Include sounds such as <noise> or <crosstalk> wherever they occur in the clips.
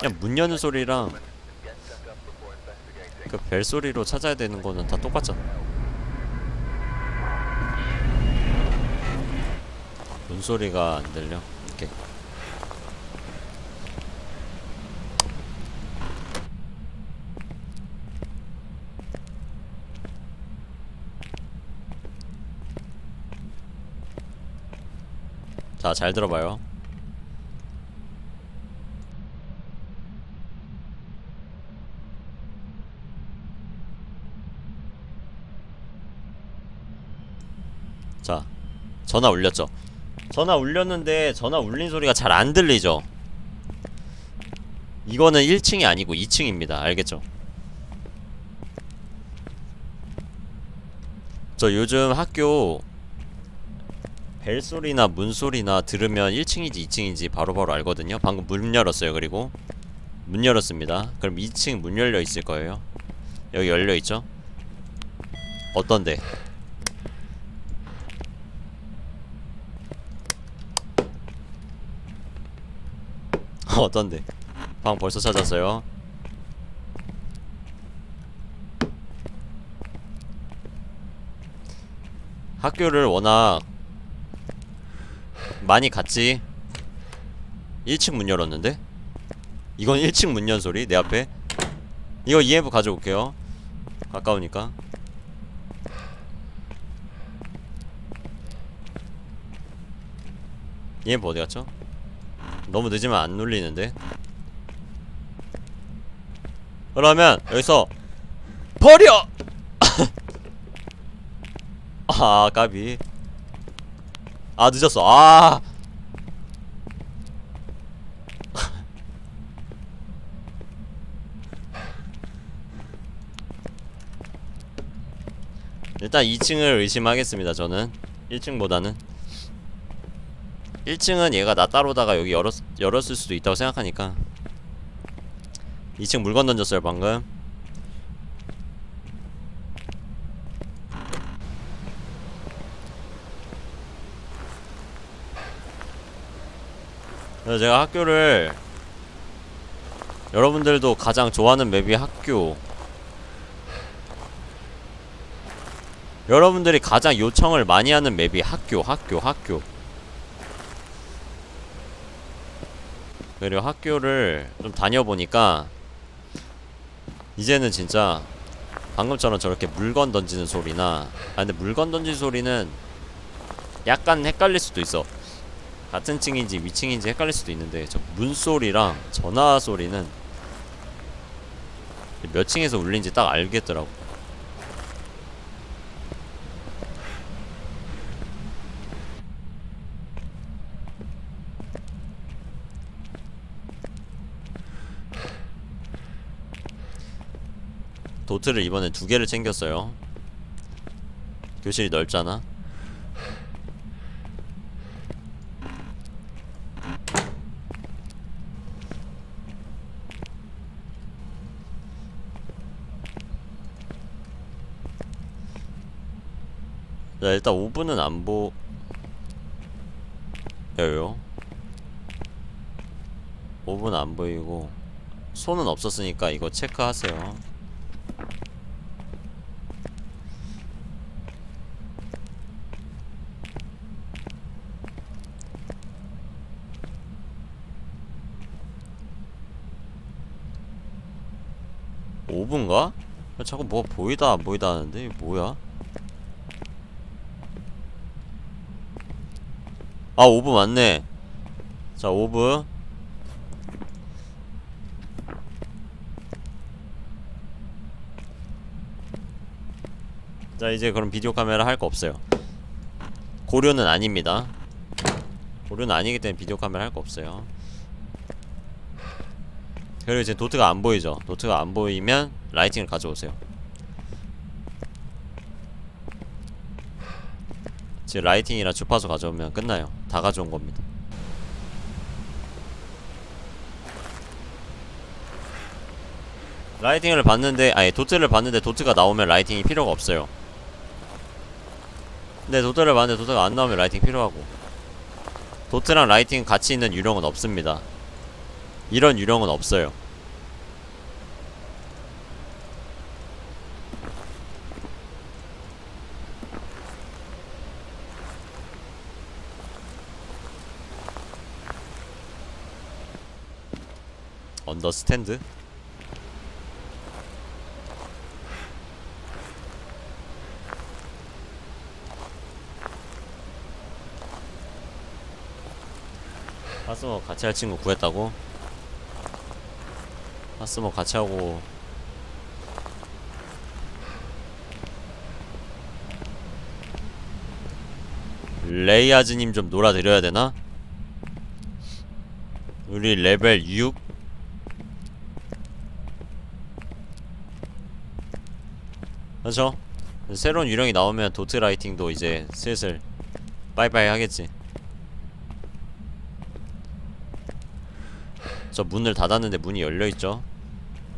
그냥 문 여는 소리랑 그 벨소리로 찾아야 되는 거는 다 똑같잖아 문소리가 안 들려? 오케이 자, 잘 들어봐요. 자, 전화 울렸죠? 전화 울렸는데 전화 울린 소리가 잘 안 들리죠? 이거는 1층이 아니고 2층입니다. 알겠죠? 저 요즘 학교 벨소리나 문소리나 들으면 1층인지 2층인지 바로바로 알거든요. 방금 문 열었어요. 그리고 문 열었습니다. 그럼 2층 문 열려 있을 거예요. 여기 열려 있죠? 어떤데? 어떤데? 방 벌써 찾았어요. 학교를 워낙 많이 갔지 1층 문 열었는데? 이건 1층 문 연 소리 내 앞에 이거 EF 가져올게요 가까우니까 EF 어디 갔죠? 너무 늦으면 안 눌리는데? 그러면 여기서 버려! <laughs> 아 까비. 아 늦었어. 아! <laughs> 일단 2층을 의심하겠습니다 저는. 1층보다는 1층은 얘가 나 따로다가 여기 열었, 열었을 수도 있다고 생각하니까. 2층 물건 던졌어요 방금. 그래서 제가 학교를 여러분들도 가장 좋아하는 맵이 학교. 여러분들이 가장 요청을 많이 하는 맵이 학교 학교 학교 그리고 학교를 좀 다녀보니까 이제는 진짜 방금처럼 저렇게 물건 던지는 소리나 아 근데 물건 던지는 소리는 약간 헷갈릴 수도 있어. 같은 층인지 위층인지 헷갈릴 수도 있는데 저 문소리랑 전화 소리는 몇 층에서 울린지 딱 알겠더라고 도트를 이번에 두 개를 챙겼어요. 교실이 넓잖아. 자 일단 5분은 안 보 여요. 5분 안 보이고 손은 없었으니까 이거 체크하세요 오분가? 자꾸 뭐가 보이다 안 보이다 하는데? 이게 뭐야? 아 5분 맞네. 자 5분 자 이제 그럼 비디오 카메라 할 거 없어요. 고려는 아닙니다. 고려는 아니기 때문에 비디오 카메라 할 거 없어요 그리고 이제 도트가 안 보이죠? 도트가 안 보이면 라이팅을 가져오세요. 지금 라이팅이랑 주파수 가져오면 끝나요. 다 가져온 겁니다. 라이팅을 봤는데 아니 도트를 봤는데 도트가 나오면 라이팅이 필요가 없어요. 근데 도트를 봤는데 도트가 안 나오면 라이팅 필요하고. 도트랑 라이팅 같이 있는 유령은 없습니다 이런 유령은 없어요. 언더스탠드? 하스모 같이 할 친구 구했다고? 하스모 같이 하고 레이아즈님 좀 놀아드려야 되나? 우리 레벨 6? 그렇죠? 새로운 유령이 나오면 도트 라이팅도 이제 슬슬 빠이빠이 하겠지 저 문을 닫았는데 문이 열려있죠?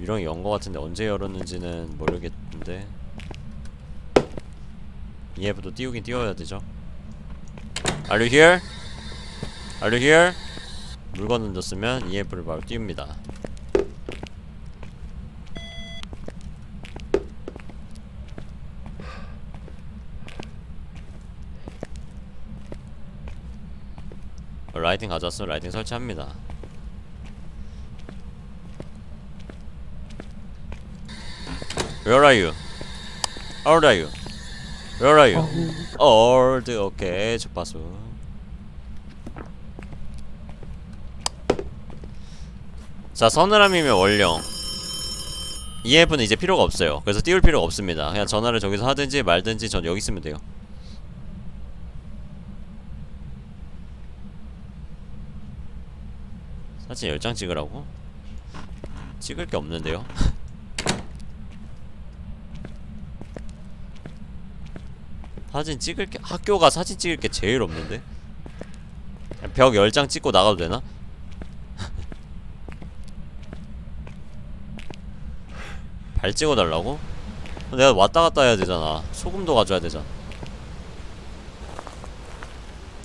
유령이 연 거 같은데 언제 열었는지는 모르겠는데 EF도 띄우긴 띄워야 되죠 Are you here? Are you here? 물건 던졌으면 EF를 바로 띄웁니다 어, 라이팅 가져왔으면 라이팅 설치합니다 Where are you? How old are you? Where are you? Old. 오케이. 주파수. 자, 서늘함이면 원령. EF는 이제 필요가 없어요. 그래서 띄울 필요가 없습니다. 그냥 전화를 저기서 하든지 말든지 전 여기 있으면 돼요. 사진 10장 찍으라고? 찍을 게 없는데요. <laughs> 사진 찍을 게 학교가 사진 찍을 게 제일 없는데? 벽 10장 찍고 나가도 되나? <laughs> 발 찍어 달라고? 내가 왔다 갔다 해야 되잖아. 소금도 가져야 되잖아.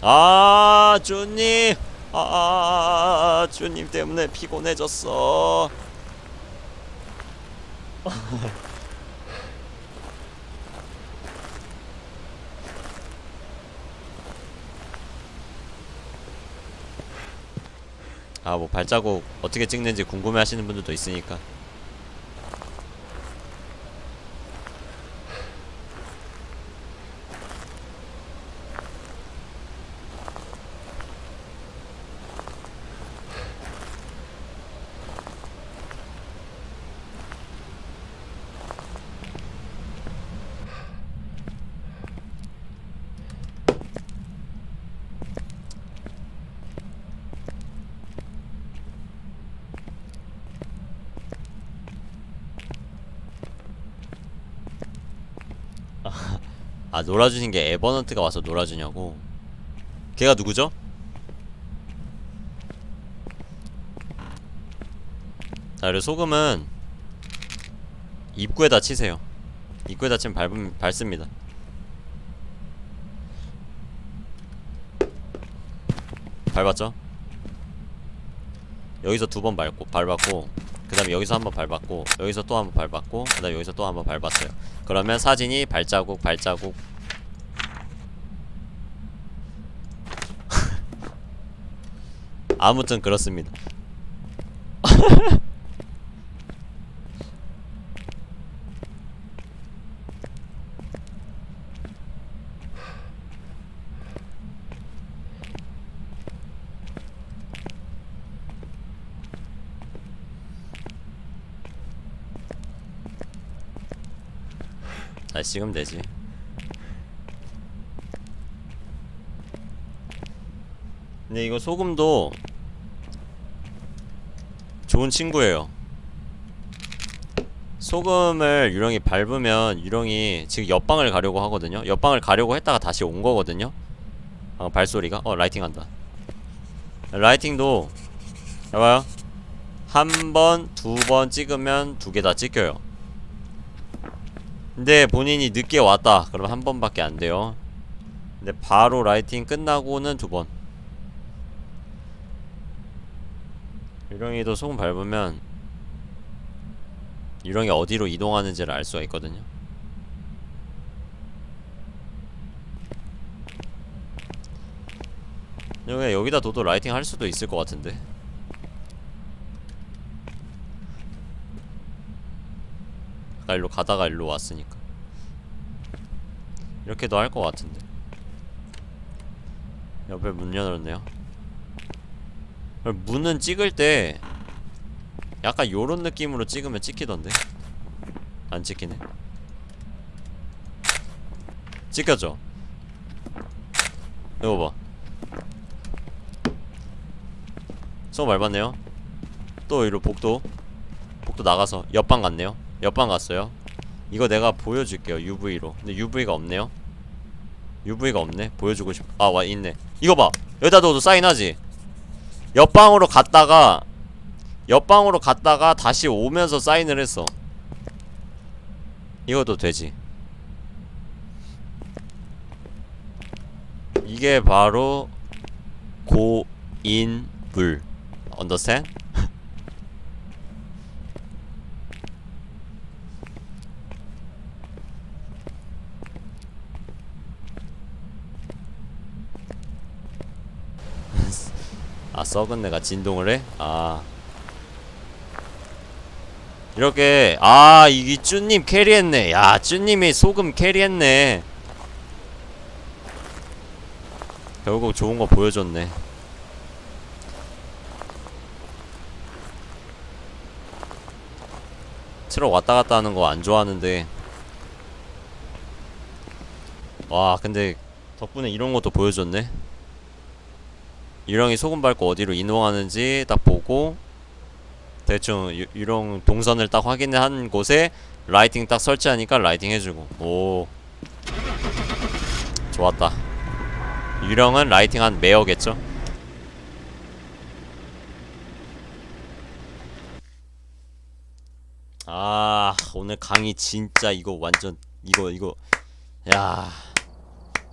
아 주님! 아, 아, 아, 아 주님 때문에 피곤해졌어 <laughs> 아 뭐 발자국 어떻게 찍는지 궁금해 하시는 분들도 있으니까 아 놀아주신 게 에버넌트가 와서 놀아주냐고 걔가 누구죠? 자 그리고 소금은 입구에다 치세요 입구에다 치면 밟음, 밟습니다 밟았죠? 여기서 두 번 밟고 밟았고 그 다음에 여기서 한번 밟았고 여기서 또 한번 밟았고 그 다음에 여기서 또 한번 밟았어요. 그러면 사진이 발자국 발자국. <laughs> 아무튼 그렇습니다 <laughs> 찍으면 되지. 근데 이거 소금도 좋은 친구예요. 소금을 유령이 밟으면 유령이 지금 옆방을 가려고 하거든요. 옆방을 가려고 했다가 다시 온 거거든요. 아, 발소리가? 어 라이팅 한다. 라이팅도 봐봐요. 한 번, 두 번 찍으면 두 개 다 찍혀요 근데 본인이 늦게 왔다 그러면 한 번밖에 안 돼요 근데 바로 라이팅 끝나고는 두 번 유령이도 소금 밟으면 유령이 어디로 이동하는지를 알 수가 있거든요. 여기 여기다 둬도 라이팅 할 수도 있을 것 같은데. 아까 일로 가다가 일로 왔으니까. 이렇게도 할 것 같은데. 옆에 문 열었네요. 문은 찍을 때 약간 요런 느낌으로 찍으면 찍히던데? 안 찍히네. 찍혔죠? 이거 봐 수고 밟았네요. 또 이로 복도. 복도 나가서 옆방 갔네요 옆방 갔어요? 이거 내가 보여줄게요 UV로. 근데 UV가 없네요? UV가 없네? 보여주고 싶.. 아와 있네. 이거 봐! 여기다 둬도 사인하지? 옆방으로 갔다가 옆방으로 갔다가 다시 오면서 사인을 했어. 이것도 되지. 이게 바로 고인물 understand? 아 썩은 내가 진동을 해? 아. 이렇게 아 이게 쭈님 캐리했네. 야 쭈님이 소금 캐리했네. 결국 좋은 거 보여줬네. 트럭 왔다 갔다 하는 거 안 좋아하는데. 와 근데 덕분에 이런 것도 보여줬네 유령이 소금 밟고 어디로 이동하는지 딱 보고 대충 유, 유령 동선을 딱 확인한 곳에 라이팅 딱 설치하니까 라이팅 해주고. 오. 좋았다. 유령은 라이팅 한 매어겠죠? 아 오늘 강의 진짜 이거 완전 이거 이거. 야.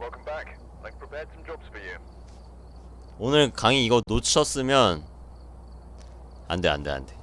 Welcome back. I've prepared some jobs for you. 오늘 강의 이거 놓쳤으면 안 돼 안 돼 안 돼